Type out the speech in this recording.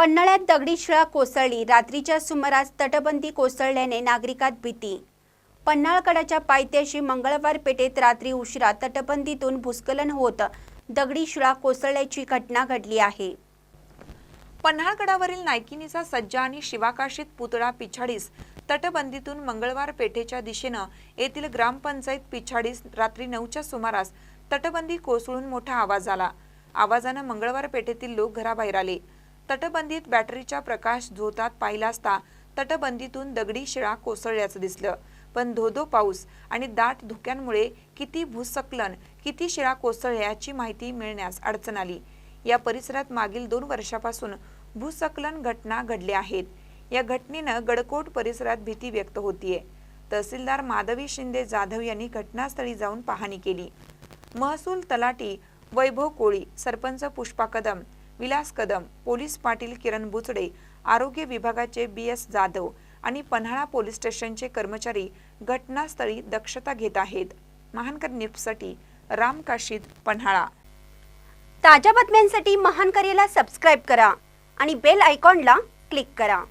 पन्हाळ्यात दगडी शिळा कोसळली. रात्रीच्या सुमारास तटबंदी कोसळल्याने नागरिकात भीती. पन्हाळगडाच्या पायथ्याशी मंगळवार पेठेत रात्री उशिरा तटबंदीतून भूस्खलन होत दगडी शिळा कोसळल्याची घटना घडली आहे. पन्हाळगडावरील नायकिनीचा सज्जा आणि शिवाकाशीत पुतळा पिछाडीस तटबंदीतून मंगळवार पेठेच्या दिशेनं येथील ग्रामपंचायत पिछाडीस रात्री नऊच्या सुमारास तटबंदी कोसळून मोठा आवाज आला. आवाजानं मंगळवार पेठेतील लोक घराबाहेर आले. तटबंदीत बॅटरीच्या प्रकाश झोतात पाहिला असता तटबंदीतून दगडी शिळा कोसळल्याचं दिसलं. पण धोधो पाऊस आणि दाट धुक्यांमुळे किती भूसकलन किती शिळा कोसळल्याची याची माहिती मिळण्यास अडचण आली. या परिसरात मागील दोन वर्षापासून भूसकलन घटना घडल्या आहेत. या घटनेनं गडकोट परिसरात भीती व्यक्त होतीये. तहसीलदार माधवी शिंदे जाधव यांनी घटनास्थळी जाऊन पाहणी केली. महसूल तलाटी वैभव कोळी सरपंच पुष्पा कदम विलास कदम पोलीस पाटील किरण बुचडे आरोग्य विभागाचे बी एस जाधव आणि पन्हाळा पोलीस स्टेशनचे कर्मचारी घटनास्थळी दक्षता घेत आहेत. महानकर न्यूजसाठी राम काशीद पन्हाळा. ताज्या बातम्यांसाठी महान करेला सबस्क्राईब करा आणि बेल आयकॉनला क्लिक करा.